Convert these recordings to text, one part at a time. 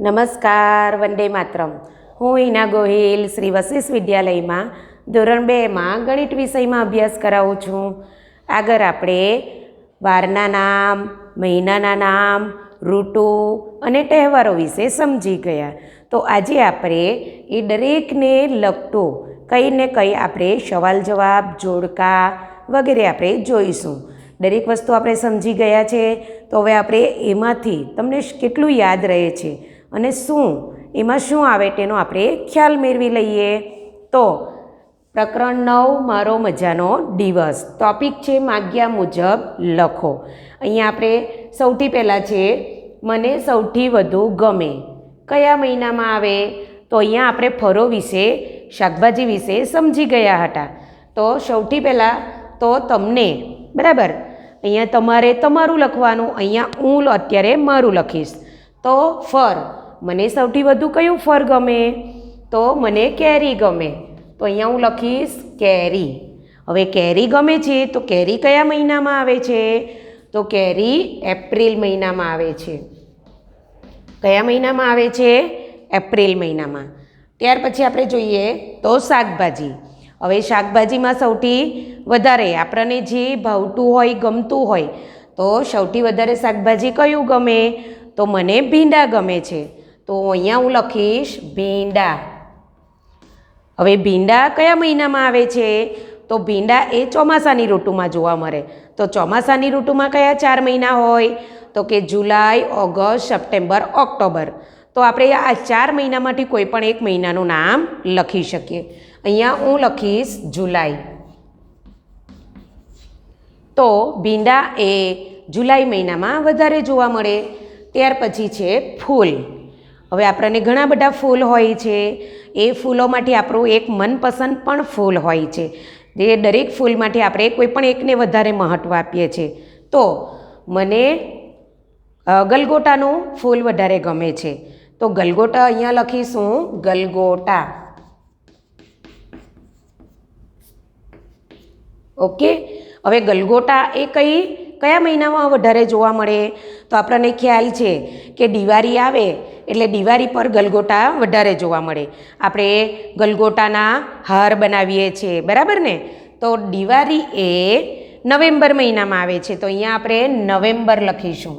નમસ્કાર, વંદે માતરમ. હું હિના ગોહિલ, શ્રી વશિષ્ઠ વિદ્યાલયમાં ધોરણ બેમાં ગણિત વિષયમાં અભ્યાસ કરાવું છું. આગળ આપણે વારના નામ, મહિનાના નામ, ઋતુ અને તહેવારો વિશે સમજી ગયા. તો આજે આપણે એ દરેકને લગતું કંઈ ને કંઈ આપણે સવાલ જવાબ, જોડકા વગેરે આપણે જોઈશું. દરેક વસ્તુ આપણે સમજી ગયા છે. તો હવે આપણે એમાંથી તમને કેટલું યાદ રહે છે? અને શું? એમાં શું આવે તેનો આપણે ખ્યાલ મેળવી લઈએ. તો પ્રકરણ નવ, મારો મજાનો દિવસ. ટોપિક છે માગ્યા મુજબ લખો. અહીંયા આપણે સૌથી પહેલાં છે, મને સૌથી વધુ ગમે. કયા મહિનામાં આવે? તો અહીંયા આપણે ફરો વિશે, શાકભાજી વિશે સમજી ગયા હતા. તો સૌથી પહેલાં તો તમને, બરાબર? અહીંયા તમારે તમારું લખવાનું, અહીંયા હું અત્યારે મારું લખીશ. તો ફર મને સૌથી વધુ કયું ફર ગમે? તો મને કેરી ગમે. તો અહીંયા હું લખીશ, કેરી. હવે કેરી ગમે છે તો કેરી કયા મહિનામાં આવે છે? તો કેરી એપ્રિલ મહિનામાં આવે છે. કયા મહિનામાં આવે છે? એપ્રિલ મહિનામાં. ત્યાર પછી આપણે જોઈએ તો શાકભાજી. હવે શાકભાજીમાં સૌથી વધારે આપણને જે ભાવતું હોય, ગમતું હોય, તો સૌથી વધારે શાકભાજી કયું ગમે? તો મને ભીંડા ગમે છે. તો અહીંયા હું લખીશ ભીંડા. હવે ભીંડા કયા મહિનામાં આવે છે? તો ભીંડા એ ચોમાસાની ઋતુમાં જોવા મળે. તો ચોમાસાની ઋતુમાં કયા ચાર મહિના હોય? તો કે જુલાઈ, ઓગસ્ટ, સપ્ટેમ્બર, ઓક્ટોબર. તો આપણે આ ચાર મહિનામાંથી કોઈ પણ એક મહિનાનું નામ લખી શકીએ. અહીંયા હું લખીશ જુલાઈ. તો ભીંડા એ જુલાઈ મહિનામાં વધારે જોવા મળે. ત્યાર પછી છે ફૂલ. હવે આપણને ઘણા બધા ફૂલ હોય છે. એ ફૂલોમાંથી આપણું એક મનપસંદ પણ ફૂલ હોય છે. જે દરેક ફૂલમાંથી આપણે કોઈ પણ એકને વધારે મહત્ત્વ આપીએ છીએ તો મને ગલગોટાનું ફૂલ વધારે ગમે છે. તો ગલગોટા અહીંયા લખીશું, ગલગોટા. ઓકે? હવે ગલગોટા એ કઈ, કયા મહિનામાં વધારે જોવા મળે? તો આપણને ખ્યાલ છે કે દિવાળી આવે એટલે દિવાળી પર ગલગોટા વધારે જોવા મળે. આપણે ગલગોટાના હાર બનાવીએ છીએ, બરાબર ને? તો દિવાળી એ નવેમ્બર મહિનામાં આવે છે, તો અહીંયા આપણે નવેમ્બર લખીશું.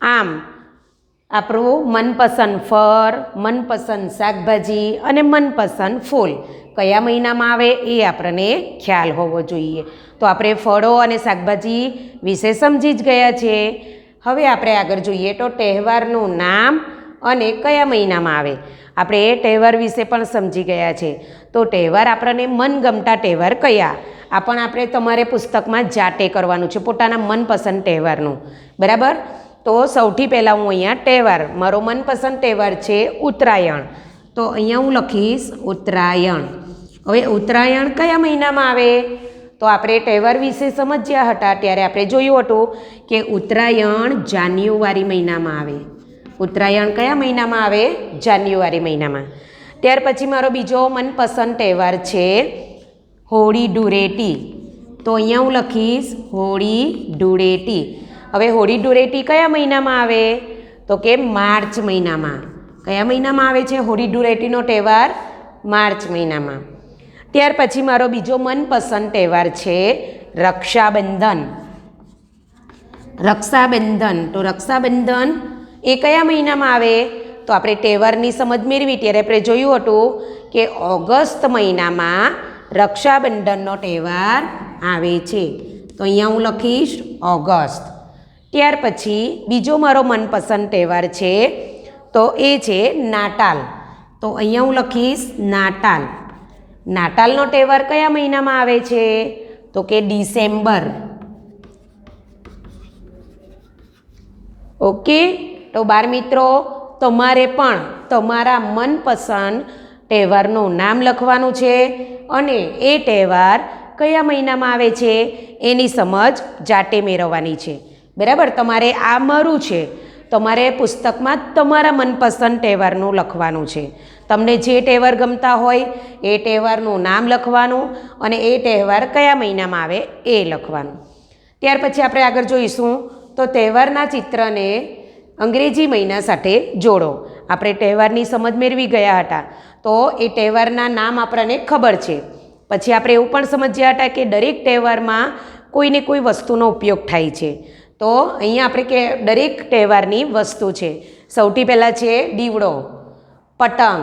આમ, આપણું મનપસંદ ફળ, મનપસંદ શાકભાજી અને મનપસંદ ફૂલ. કયા મહિનામાં આવે એ આપણને ખ્યાલ હોવો જોઈએ. તો આપણે ફળો અને શાકભાજી વિશે સમજી જ ગયા છે હવે આપણે આગળ જોઈએ તો તહેવારનું નામ અને કયા મહિનામાં આવે. આપણે એ તહેવાર વિશે પણ સમજી ગયા છે. તો તહેવાર આપણને મનગમતા તહેવાર કયા? આ પણ આપણે તમારે પુસ્તકમાં જાતે કરવાનું છે, પોતાના મનપસંદ તહેવારનું. બરાબર? તો સૌથી પહેલાં હું અહીંયા તહેવાર, મારો મનપસંદ તહેવાર છે ઉત્તરાયણ. તો અહીંયા હું લખીશ ઉત્તરાયણ. હવે ઉત્તરાયણ કયા મહિનામાં આવે? તો આપણે તહેવાર વિશે સમજ્યા હતા, ત્યારે આપણે જોયું હતું કે ઉત્તરાયણ જાન્યુઆરી મહિનામાં આવે. ઉત્તરાયણ કયા મહિનામાં આવે? જાન્યુઆરી મહિનામાં. ત્યાર પછી મારો બીજો મનપસંદ તહેવાર છે હોળી ધૂળેટી તો અહીંયા હું લખીશ હોળી ધૂળેટી હવે હોળી ધૂળેટી કયા મહિનામાં આવે? તો કે માર્ચ મહિનામાં. કયા મહિનામાં આવે છે હોળી ધૂળેટીનો તહેવાર? માર્ચ મહિનામાં. ત્યાર પછી મારો બીજો મનપસંદ તહેવાર છે રક્ષાબંધન. રક્ષાબંધન. તો રક્ષાબંધન એ કયા મહિનામાં આવે? તો આપણે તહેવારની સમજ મેળવી. ત્યારે આપણે જોયું હતું કે ઓગસ્ટ મહિનામાં રક્ષાબંધનનો તહેવાર આવે છે. તો અહીંયા હું લખીશ ઓગસ્ટ. ત્યાર પછી બીજો મારો મનપસંદ તહેવાર છે તો એ છે નાતાલ. તો અહીંયા હું લખીશ નાતાલ. નાતાલનો તહેવાર કયા મહિનામાં આવે છે? તો કે ડિસેમ્બર. ઓકે? તો બાર મિત્રો, તમારે પણ તમારા મનપસંદ તહેવારનું નામ લખવાનું છે અને એ તહેવાર કયા મહિનામાં આવે છે એની સમજ જાતે મેળવવાની છે. બરાબર? તમારે આ મારું છે. તમારે પુસ્તકમાં તમારા મનપસંદ તહેવારનું લખવાનું છે. તમને જે તહેવાર ગમતા હોય એ તહેવારનું નામ લખવાનું અને એ તહેવાર કયા મહિનામાં આવે એ લખવાનું. ત્યાર પછી આપણે આગળ જોઈશું, તો તહેવારના ચિત્રને અંગ્રેજી મહિના સાથે જોડો. આપણે તહેવારની સમજ મેળવી ગયા હતા, તો એ તહેવારના નામ આપણને ખબર છે. પછી આપણે એવું પણ સમજ્યા હતા કે દરેક તહેવારમાં કોઈને કોઈ વસ્તુનો ઉપયોગ થાય છે. તો અહીંયા આપણે કે દરેક તહેવારની વસ્તુ છે. સૌથી પહેલાં છે દીવડો. પતંગ,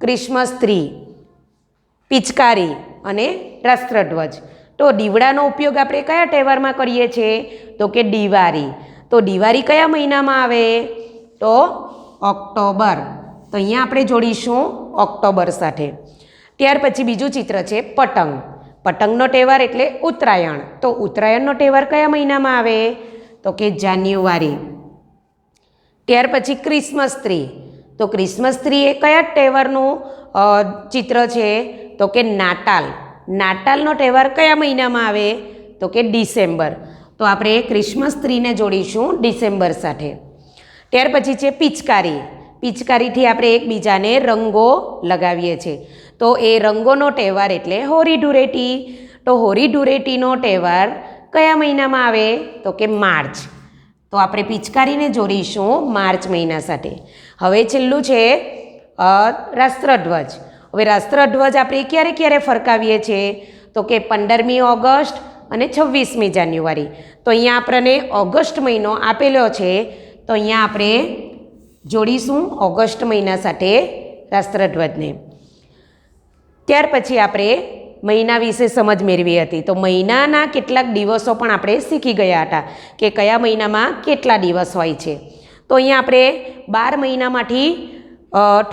ક્રિસમસ ટ્રી, પિચકારી અને રાષ્ટ્રધ્વજ. તો દીવડાનો ઉપયોગ આપણે કયા તહેવારમાં કરીએ છીએ? તો કે દિવાળી. તો દિવાળી કયા મહિનામાં આવે? તો ઓક્ટોબર. તો અહીંયા આપણે જોડીશું ઓક્ટોબર સાથે. ત્યાર પછી બીજું ચિત્ર છે પતંગ. પતંગનો તહેવાર એટલે ઉત્તરાયણ. તો ઉત્તરાયણનો તહેવાર કયા મહિનામાં આવે? તો કે જાન્યુઆરી. ત્યાર પછી ક્રિસમસ ટ્રી. તો ક્રિસમસ ટ્રી એ કયા તહેવારનું ચિત્ર છે? તો કે નાતાલ. નાતાલનો તહેવાર કયા મહિનામાં આવે? તો કે ડિસેમ્બર. તો આપણે ક્રિસમસ ટ્રીને જોડીશું ડિસેમ્બર સાથે. ત્યાર પછી છે પિચકારી. પિચકારીથી આપણે એકબીજાને રંગો લગાવીએ છીએ. તો એ રંગોનો તહેવાર એટલે હોરી ધૂળેટી. તો હોળી ધૂળેટીનો તહેવાર કયા મહિનામાં આવે? તો કે માર્ચ. તો આપણે પિચકારીને જોડીશું માર્ચ મહિના સાથે. હવે છેલ્લું છે રાષ્ટ્રધ્વજ. હવે રાષ્ટ્રધ્વજ આપણે ક્યારે ક્યારે ફરકાવીએ છીએ? તો કે પંદરમી ઓગસ્ટ અને છવ્વીસમી જાન્યુઆરી. તો અહીંયા આપણને ઓગસ્ટ મહિનો આપેલો છે, તો અહીંયા આપણે જોડીશું ઓગસ્ટ મહિના સાથે રાષ્ટ્રધ્વજને. ત્યાર પછી આપણે મહિના વિશે સમજ મેળવી હતી. તો મહિનાના કેટલાક દિવસો પણ આપણે શીખી ગયા હતા કે કયા મહિનામાં કેટલા દિવસ હોય છે. તો અહીંયા આપણે બાર મહિનામાંથી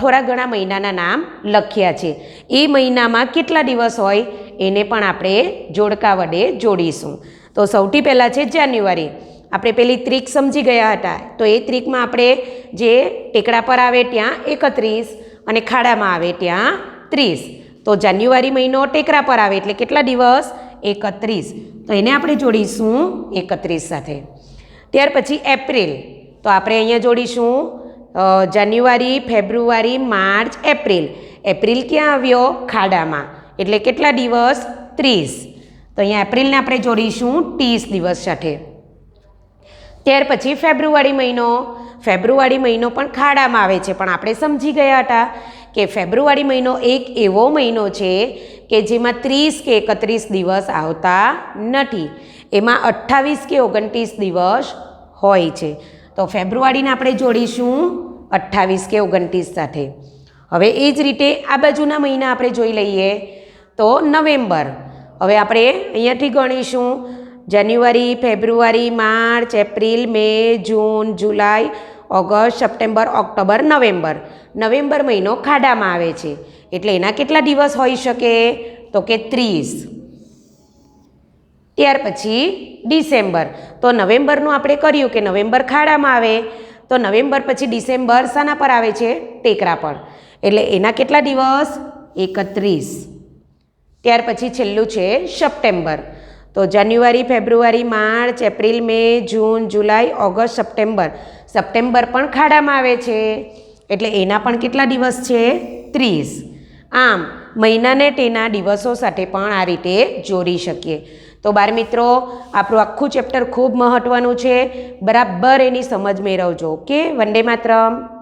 થોડા ઘણા મહિનાના નામ લખ્યા છે. એ મહિનામાં કેટલા દિવસ હોય એને પણ આપણે જોડકા વડે જોડીશું. તો સૌથી પહેલાં છે જાન્યુઆરી. આપણે પેલી ત્રીક સમજી ગયા હતા. તો એ ત્રીકમાં આપણે જે ટેકડા પર આવે ત્યાં એકત્રીસ અને ખાડામાં આવે ત્યાં ત્રીસ. તો જાન્યુઆરી મહિનો ટેકરા પર આવે એટલે કેટલા દિવસ? એકત્રીસ. તો એને આપણે જોડીશું એકત્રીસ સાથે. ત્યાર પછી એપ્રિલ. તો આપણે અહીંયા જોડીશું January, February, March, April. April ક્યાં આવ્યો? ખાડામાં. એટલે કેટલા દિવસ? ત્રીસ. તો અહીંયા એપ્રિલને આપણે જોડીશું ત્રીસ દિવસ સાથે. ત્યાર પછી ફેબ્રુઆરી મહિનો. ફેબ્રુઆરી મહિનો પણ ખાડામાં આવે છે. પણ આપણે સમજી ગયા હતા કે ફેબ્રુઆરી મહિનો એક એવો મહિનો છે કે જેમાં ત્રીસ કે એકત્રીસ દિવસ આવતા નથી. એમાં અઠ્ઠાવીસ કે ઓગણત્રીસ દિવસ હોય છે. તો ફેબ્રુઆરીને આપણે જોડીશું અઠ્ઠાવીસ કે ઓગણત્રીસ સાથે. હવે એ જ રીતે આ બાજુના મહિના આપણે જોઈ લઈએ તો નવેમ્બર. હવે આપણે અહીંયાથી ગણીશું. January, February, March, April, May, June, July, August, September, October, November. November મહિનો ખાડામાં આવે છે. એટલે એના કેટલા દિવસ હોઈ શકે? તો કે ત્રીસ. ત્યાર પછી ડિસેમ્બર. તો નવેમ્બરનું આપણે કર્યું કે નવેમ્બર ખાડામાં આવે. તો નવેમ્બર પછી ડિસેમ્બર શાના પર આવે છે? ટેકરા પર. એટલે એના કેટલા દિવસ? એકત્રીસ. ત્યાર પછી છેલ્લું છે સપ્ટેમ્બર. તો January, February, March, April, May, June, July, August, September. September પણ ખાડામાં આવે છે. એટલે એના પણ કેટલા દિવસ છે? ત્રીસ. આમ, મહિનાને તેના દિવસો સાથે પણ આ રીતે જોડી શકીએ. તો બાર મિત્રો, આપણું આખું ચેપ્ટર ખૂબ મહત્ત્વનું છે. બરાબર એની સમજ મેળવજો. ઓકે? વંદે માતરમ.